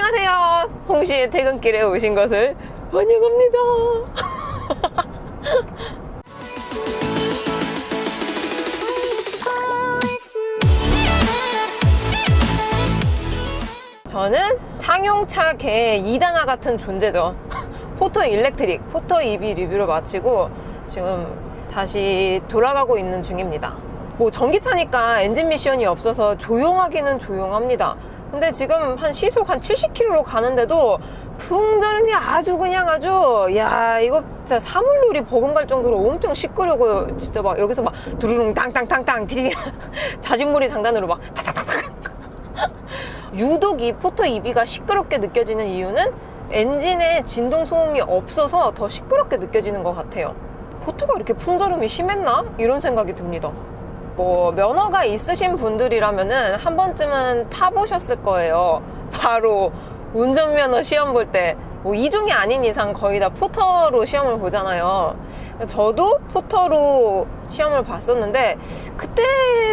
안녕하세요. 홍시의 퇴근길에 오신 것을 환영합니다. 저는 상용차계 2단화 같은 존재죠. 포터 일렉트릭, 포터 EV 리뷰를 마치고 지금 다시 돌아가고 있는 중입니다. 뭐 전기차니까 엔진 미션이 없어서 조용하기는 조용합니다. 근데 지금 한 시속 한 70km로 가는데도 풍절음이 아주 그냥 아주 야 이거 진짜 사물놀이 버금갈 정도로 엄청 시끄러고 진짜 막 여기서 막 두루룽 땅땅땅땅 디디 자진몰이 장단으로 막 타타타타 유독 이 포터 EV가 시끄럽게 느껴지는 이유는 엔진에 진동 소음이 없어서 더 시끄럽게 느껴지는 것 같아요. 포터가 이렇게 풍절음이 심했나? 이런 생각이 듭니다. 뭐 면허가 있으신 분들이라면은 한 번쯤은 타보셨을 거예요. 바로 운전면허 시험 볼 때. 뭐 이종이 아닌 이상 거의 다 포터로 시험을 보잖아요. 저도 포터로 시험을 봤었는데 그때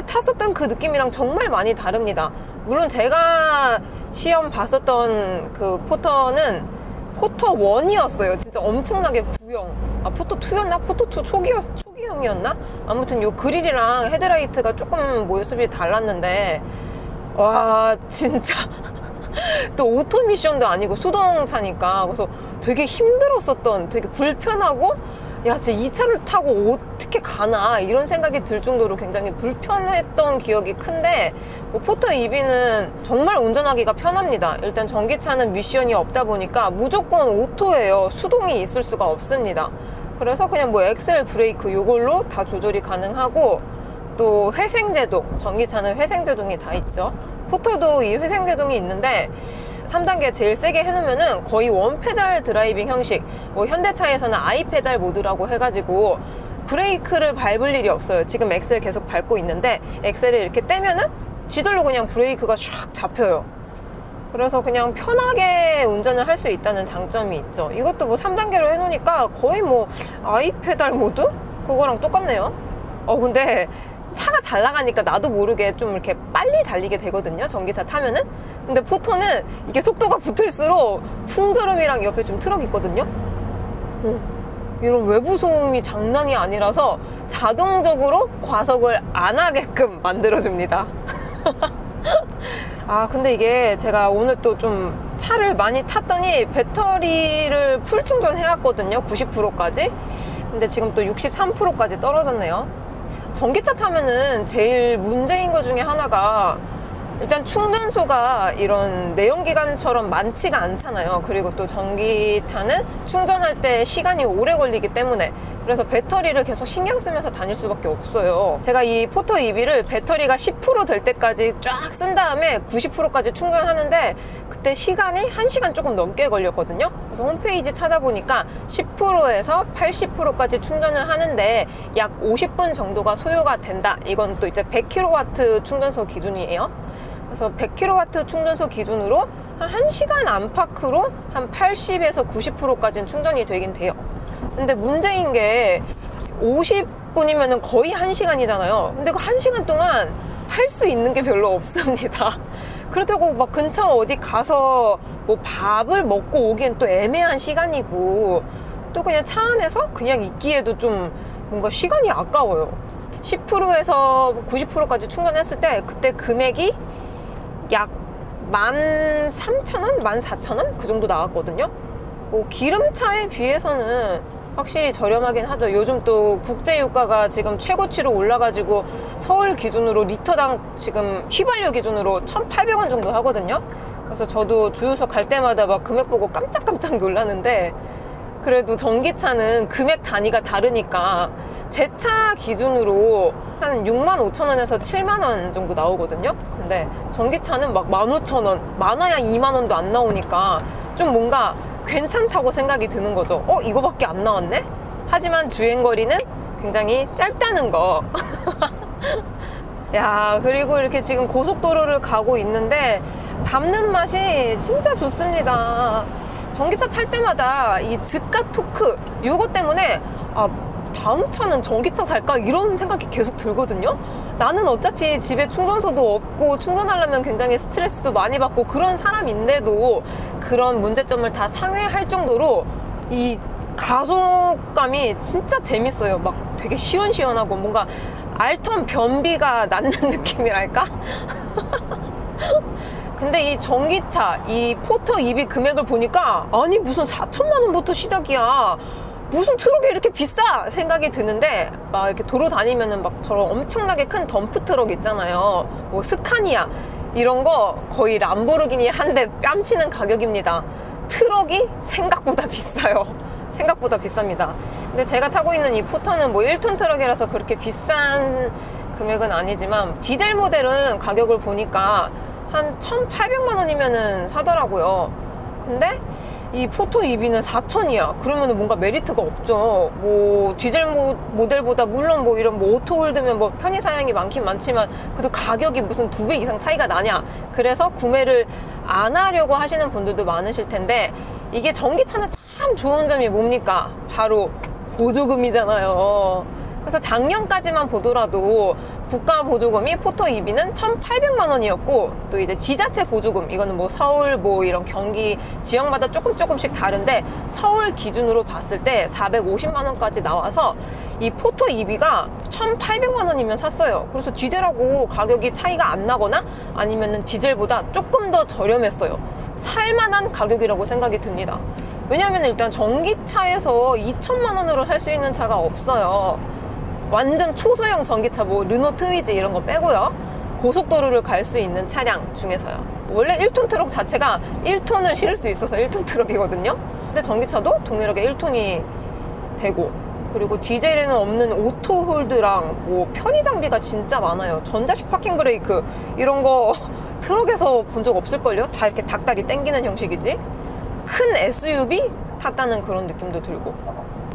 탔었던 그 느낌이랑 정말 많이 다릅니다. 물론 제가 시험 봤었던 그 포터는 포터 1이었어요. 진짜 엄청나게 구형. 아, 포터 2였나? 포터 2 초기였, 초기형이었나? 아무튼 요 그릴이랑 헤드라이트가 조금 모습이 달랐는데, 와, 진짜. 또 오토 미션도 아니고 수동차니까. 그래서 되게 힘들었었던, 되게 불편하고, 야, 진짜 이 차를 타고 어떻게 가나 이런 생각이 들 정도로 굉장히 불편했던 기억이 큰데 뭐 포터 EV는 정말 운전하기가 편합니다. 일단 전기차는 미션이 없다 보니까 무조건 오토예요. 수동이 있을 수가 없습니다. 그래서 그냥 뭐 엑셀 브레이크 요걸로 다 조절이 가능하고 또 회생제동, 전기차는 회생제동이 다 있죠. 포터도 이 회생제동이 있는데 3단계 제일 세게 해놓으면은 거의 원페달 드라이빙 형식. 뭐 현대차에서는 아이페달 모드라고 해가지고 브레이크를 밟을 일이 없어요. 지금 엑셀 계속 밟고 있는데 엑셀을 이렇게 떼면은 지절로 그냥 브레이크가 샥 잡혀요 그래서 그냥 편하게 운전을 할 수 있다는 장점이 있죠 이것도 뭐 3단계로 해놓으니까 거의 뭐 아이 페달 모드? 그거랑 똑같네요 어 근데 차가 잘 나가니까 나도 모르게 좀 이렇게 빨리 달리게 되거든요. 전기차 타면은. 근데 포터는 이게 속도가 붙을수록 풍절음이랑 옆에 지금 트럭 있거든요. 어, 이런 외부 소음이 장난이 아니라서 자동적으로 과속을 안 하게끔 만들어줍니다. 아, 근데 이게 제가 오늘 또 좀 차를 많이 탔더니 배터리를 풀 충전해왔거든요. 90%까지. 근데 지금 또 63%까지 떨어졌네요. 전기차 타면은 제일 문제인 것 중에 하나가 일단 충전소가 이런 내연기관처럼 많지가 않잖아요. 그리고 또 전기차는 충전할 때 시간이 오래 걸리기 때문에 그래서 배터리를 계속 신경 쓰면서 다닐 수밖에 없어요. 제가 이 포터 EV를 배터리가 10%될 때까지 쫙 쓴 다음에 90%까지 충전하는데 그때 시간이 1시간 조금 넘게 걸렸거든요. 그래서 홈페이지 찾아보니까 10%에서 80%까지 충전을 하는데 약 50분 정도가 소요가 된다. 이건 또 이제 100kW 충전소 기준이에요. 그래서 100kW 충전소 기준으로 한 1시간 안팎으로 한 80에서 90%까지는 충전이 되긴 돼요. 근데 문제인 게 50분이면 거의 1시간이잖아요. 근데 그 1시간 동안 할 수 있는 게 별로 없습니다. 그렇다고 막 근처 어디 가서 뭐 밥을 먹고 오기엔 또 애매한 시간이고 또 그냥 차 안에서 그냥 있기에도 좀 뭔가 시간이 아까워요. 10%에서 90%까지 충전했을 때 그때 금액이 약 13,000원? 14,000원? 그 정도 나왔거든요. 뭐 기름차에 비해서는 확실히 저렴하긴 하죠. 요즘 또 국제유가가 지금 최고치로 올라가지고 서울 기준으로 리터당 지금 휘발유 기준으로 1,800원 정도 하거든요. 그래서 저도 주유소 갈 때마다 막 금액 보고 깜짝깜짝 놀라는데 그래도 전기차는 금액 단위가 다르니까 제 차 기준으로 한 6만 5천 원에서 7만 원 정도 나오거든요. 근데 전기차는 막 15,000원, 많아야 2만 원도 안 나오니까 좀 뭔가 괜찮다고 생각이 드는 거죠. 어, 이거밖에 안 나왔네? 하지만 주행거리는 굉장히 짧다는 거. 야, 그리고 이렇게 지금 고속도로를 가고 있는데 밟는 맛이 진짜 좋습니다. 전기차 탈 때마다 이 즉각 토크, 요거 때문에 아, 다음 차는 전기차 살까? 이런 생각이 계속 들거든요. 나는 어차피 집에 충전소도 없고 충전하려면 굉장히 스트레스도 많이 받고 그런 사람인데도 그런 문제점을 다 상회할 정도로 이 가속감이 진짜 재밌어요. 막 되게 시원시원하고 뭔가 알턴 변비가 낫는 느낌이랄까? 근데 이 전기차, 이 포터 EV 금액을 보니까 아니 무슨 4천만 원부터 시작이야. 무슨 트럭이 이렇게 비싸 생각이 드는데 막 이렇게 도로 다니면은 막 저런 엄청나게 큰 덤프 트럭 있잖아요. 뭐 스카니아 이런 거 거의 람보르기니 한 대 뺨치는 가격입니다. 트럭이 생각보다 비싸요. 생각보다 비쌉니다. 근데 제가 타고 있는 이 포터는 뭐 1톤 트럭이라서 그렇게 비싼 금액은 아니지만 디젤 모델은 가격을 보니까 한 1,800만 원이면은 사더라고요. 근데 이 포토 EV는 4천이야. 그러면 뭔가 메리트가 없죠. 뭐 디젤 모, 모델보다 물론 뭐 이런 뭐 오토홀드면 뭐 편의 사양이 많긴 많지만 그래도 가격이 무슨 두 배 이상 차이가 나냐. 그래서 구매를 안 하려고 하시는 분들도 많으실 텐데 이게 전기차는 참 좋은 점이 뭡니까? 바로 보조금이잖아요. 그래서 작년까지만 보더라도 국가 보조금이 포토 EV는 1,800만 원이었고 또 이제 지자체 보조금 이거는 뭐 서울 뭐 이런 경기 지역마다 조금 조금씩 다른데 서울 기준으로 봤을 때 450만 원까지 나와서 이 포토 EV가 1,800만 원이면 샀어요. 그래서 디젤하고 가격이 차이가 안 나거나 아니면은 디젤보다 조금 더 저렴했어요. 살만한 가격이라고 생각이 듭니다. 왜냐하면 일단 전기차에서 2천만 원으로 살 수 있는 차가 없어요. 완전 초소형 전기차 뭐 르노 트위즈 이런 거 빼고요. 고속도로를 갈 수 있는 차량 중에서요. 원래 1톤 트럭 자체가 1톤을 실을 수 있어서 1톤 트럭이거든요. 근데 전기차도 동일하게 1톤이 되고 그리고 디젤에는 없는 오토 홀드랑 뭐 편의 장비가 진짜 많아요. 전자식 파킹 브레이크 이런 거 트럭에서 본 적 없을걸요? 다 이렇게 닭다리 땡기는 형식이지. 큰 SUV 탔다는 그런 느낌도 들고.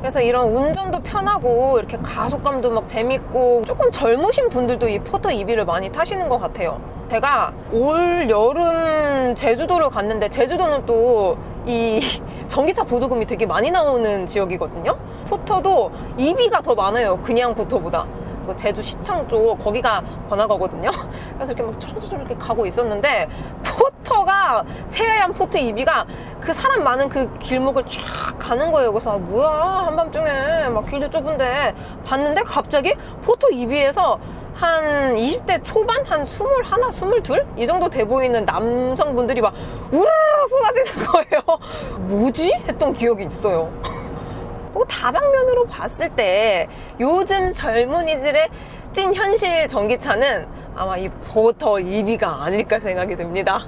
그래서 이런 운전도 편하고 이렇게 가속감도 막 재밌고 조금 젊으신 분들도 이 포터 EV를 많이 타시는 것 같아요. 제가 올 여름 제주도를 갔는데 제주도는 또 이 전기차 보조금이 되게 많이 나오는 지역이거든요. 포터도 EV가 더 많아요. 그냥 포터보다. 그 제주 시청 쪽 거기가 번화가거든요. 그래서 이렇게 막 초로초로 이렇게 가고 있었는데 포터가 새하얀 포터 EV가 그 사람 많은 그 길목을 쫙 가는 거예요. 그래서 아, 뭐야 한밤중에 막 길도 좁은데 봤는데 갑자기 포터 EV에서 한 20대 초반 한 21, 22? 이 정도 돼 보이는 남성분들이 막 우르르 쏟아지는 거예요. 뭐지? 했던 기억이 있어요. 뭐 다방면으로 봤을 때 요즘 젊은이들의 찐 현실 전기차는 아마 이 포터 EV가 아닐까 생각이 듭니다.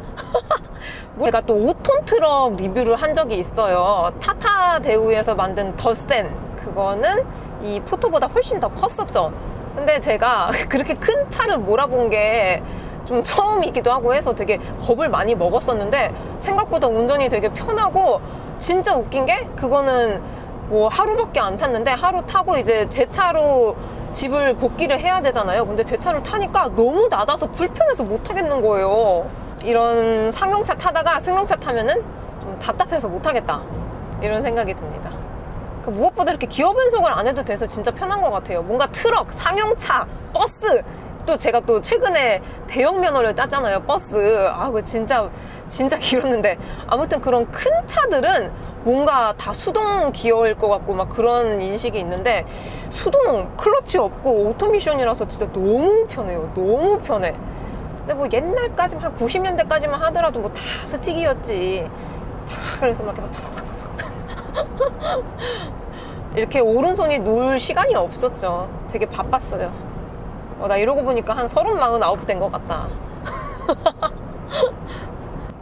뭐 제가 또 5톤 트럭 리뷰를 한 적이 있어요. 타타 대우에서 만든 더센 그거는 이 포터보다 훨씬 더 컸었죠. 근데 제가 그렇게 큰 차를 몰아본 게 좀 처음이기도 하고 해서 되게 겁을 많이 먹었었는데 생각보다 운전이 되게 편하고 진짜 웃긴 게 그거는 뭐 하루밖에 안 탔는데 하루 타고 이제 제 차로 집을 복귀를 해야 되잖아요. 근데 제 차를 타니까 너무 낮아서 불편해서 못 타겠는 거예요. 이런 상용차 타다가 승용차 타면은 좀 답답해서 못 하겠다. 이런 생각이 듭니다. 그 무엇보다 이렇게 기어 변속을 안 해도 돼서 진짜 편한 것 같아요. 뭔가 트럭, 상용차, 버스. 또 제가 또 최근에 대형 면허를 땄잖아요. 버스. 아, 그 진짜, 진짜 길었는데. 아무튼 그런 큰 차들은 뭔가 다 수동 기어일 것 같고 막 그런 인식이 있는데 수동 클러치 없고 오토미션이라서 진짜 너무 편해요. 너무 편해. 근데 뭐 옛날까지만 한 90년대까지만 하더라도 뭐 다 스틱이었지. 자, 그래서 막 이렇게 막 차차차차차. 이렇게 오른손이 놀 시간이 없었죠. 되게 바빴어요. 어, 나 이러고 보니까 한 서른 마흔 아홉 된 것 같다.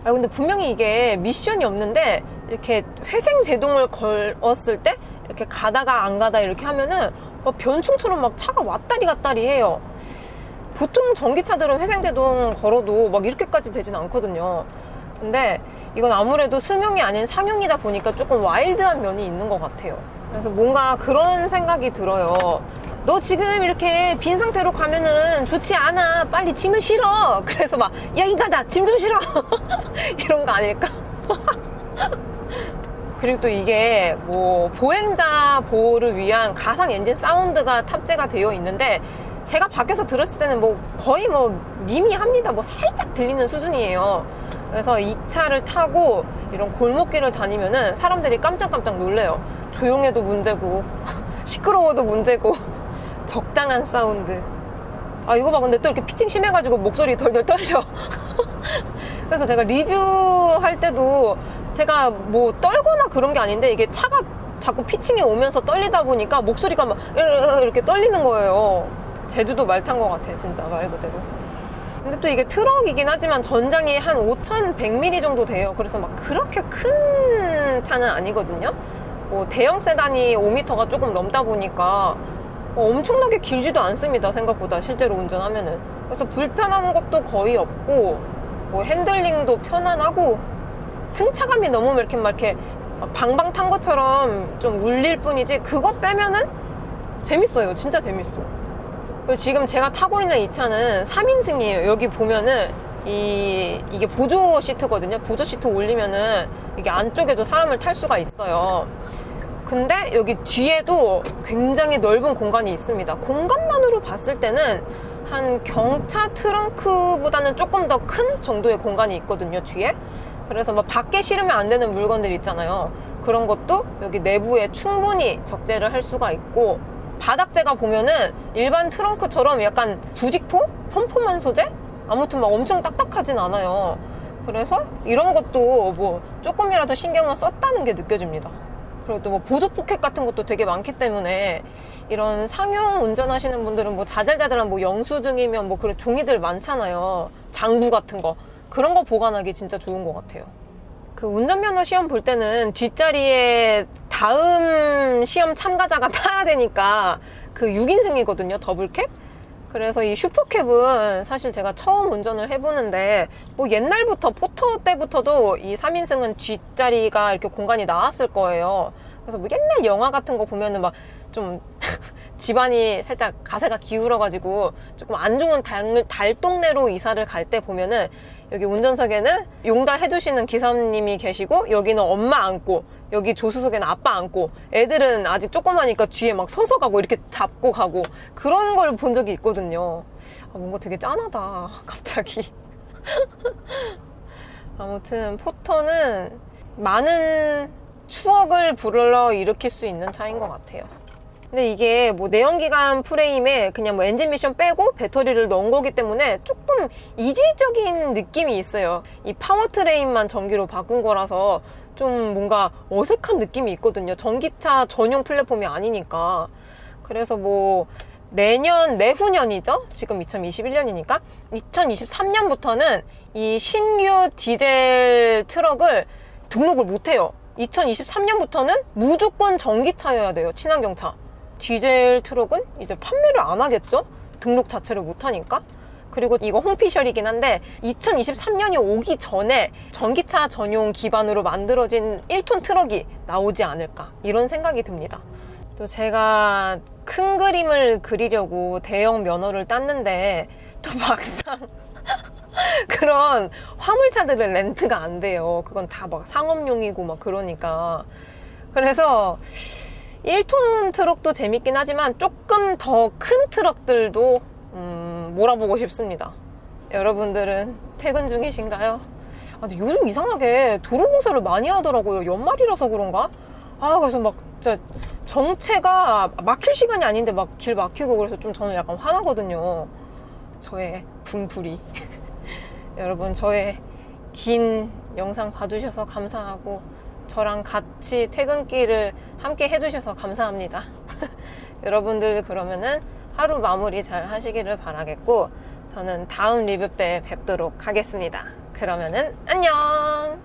아 근데 분명히 이게 미션이 없는데 이렇게 회생 제동을 걸었을 때 이렇게 가다가 안 가다 이렇게 하면은 막 변충처럼 막 차가 왔다리 갔다리 해요. 보통 전기차들은 회생 제동 걸어도 막 이렇게까지 되진 않거든요. 근데 이건 아무래도 승용이 아닌 상용이다 보니까 조금 와일드한 면이 있는 것 같아요. 그래서 뭔가 그런 생각이 들어요. 너 지금 이렇게 빈 상태로 가면은 좋지 않아. 빨리 짐을 실어. 그래서 막, 야, 인간아, 짐좀 실어. 이런 거 아닐까? 그리고 또 이게 뭐 보행자 보호를 위한 가상 엔진 사운드가 탑재가 되어 있는데 제가 밖에서 들었을 때는 뭐 거의 뭐 미미합니다. 뭐 살짝 들리는 수준이에요. 그래서 이 차를 타고 이런 골목길을 다니면은 사람들이 깜짝깜짝 놀래요. 조용해도 문제고 시끄러워도 문제고 적당한 사운드. 아 이거 봐 근데 또 이렇게 피칭 심해가지고 목소리 덜덜 떨려. 그래서 제가 리뷰할 때도 제가 뭐 떨거나 그런 게 아닌데 이게 차가 자꾸 피칭이 오면서 떨리다 보니까 목소리가 막 이렇게 떨리는 거예요. 제주도 말 탄 것 같아 진짜 말 그대로. 근데 또 이게 트럭이긴 하지만 전장이 한 5,100mm 정도 돼요. 그래서 막 그렇게 큰 차는 아니거든요. 뭐 대형 세단이 5m가 조금 넘다 보니까 어, 엄청나게 길지도 않습니다. 생각보다 실제로 운전하면은. 그래서 불편한 것도 거의 없고 뭐 핸들링도 편안하고 승차감이 너무 이렇게 막 이렇게 막 방방 탄 것처럼 좀 울릴 뿐이지 그거 빼면은 재밌어요. 진짜 재밌어. 그리고 지금 제가 타고 있는 이 차는 3인승이에요. 여기 보면은 이 이게 보조 시트거든요. 보조 시트 올리면은 이게 안쪽에도 사람을 탈 수가 있어요. 근데 여기 뒤에도 굉장히 넓은 공간이 있습니다. 공간만으로 봤을 때는 한 경차 트렁크보다는 조금 더 큰 정도의 공간이 있거든요, 뒤에. 그래서 막 밖에 실으면 안 되는 물건들 있잖아요. 그런 것도 여기 내부에 충분히 적재를 할 수가 있고, 바닥재가 보면은 일반 트렁크처럼 약간 부직포? 펌프만 소재? 아무튼 막 엄청 딱딱하진 않아요. 그래서 이런 것도 뭐 조금이라도 신경을 썼다는 게 느껴집니다. 그리고 또 뭐 보조 포켓 같은 것도 되게 많기 때문에 이런 상용 운전하시는 분들은 뭐 자잘자잘한 뭐 영수증이면 뭐 그런 종이들 많잖아요. 장부 같은 거. 그런 거 보관하기 진짜 좋은 것 같아요. 그 운전면허 시험 볼 때는 뒷자리에 다음 시험 참가자가 타야 되니까 그 6인승이거든요. 더블캡? 그래서 이 슈퍼캡은 사실 제가 처음 운전을 해보는데 뭐 옛날부터 포터 때부터도 이 3인승은 뒷자리가 이렇게 공간이 나왔을 거예요. 그래서 뭐 옛날 영화 같은 거 보면은 막 좀 집안이 살짝 가세가 기울어가지고 조금 안 좋은 달, 달 동네로 이사를 갈 때 보면은 여기 운전석에는 용달 해주시는 기사님이 계시고 여기는 엄마 앉고 여기 조수석에는 아빠 앉고 애들은 아직 조그마니까 뒤에 막 서서 가고 이렇게 잡고 가고 그런 걸 본 적이 있거든요. 아, 뭔가 되게 짠하다 갑자기. 아무튼 포터는 많은 추억을 불러 일으킬 수 있는 차인 것 같아요. 근데 이게 뭐 내연기관 프레임에 그냥 뭐 엔진 미션 빼고 배터리를 넣은 거기 때문에 조금 이질적인 느낌이 있어요. 이 파워트레인만 전기로 바꾼 거라서 좀 뭔가 어색한 느낌이 있거든요. 전기차 전용 플랫폼이 아니니까. 그래서 뭐 내년 내후년이죠. 지금 2021년이니까 2023년부터는 이 신규 디젤 트럭을 등록을 못 해요. 2023년부터는 무조건 전기차여야 돼요. 친환경차. 디젤 트럭은 이제 판매를 안 하겠죠? 등록 자체를 못 하니까. 그리고 이거 홈피셜이긴 한데 2023년이 오기 전에 전기차 전용 기반으로 만들어진 1톤 트럭이 나오지 않을까 이런 생각이 듭니다. 또 제가 큰 그림을 그리려고 대형 면허를 땄는데 또 막상 그런 화물차들은 렌트가 안 돼요. 그건 다 막 상업용이고 막 그러니까. 그래서 1톤 트럭도 재밌긴 하지만 조금 더 큰 트럭들도 음, 몰아보고 싶습니다. 여러분들은 퇴근 중이신가요? 아, 근데 요즘 이상하게 도로 공사를 많이 하더라고요. 연말이라서 그런가? 아, 그래서 막 진짜 정체가 막힐 시간이 아닌데 막 길 막히고 그래서 좀 저는 약간 화나거든요. 저의 분풀이. 여러분, 저의 긴 영상 봐주셔서 감사하고 저랑 같이 퇴근길을 함께 해주셔서 감사합니다. 여러분들 그러면은 하루 마무리 잘 하시기를 바라겠고 저는 다음 리뷰 때 뵙도록 하겠습니다. 그러면은 안녕!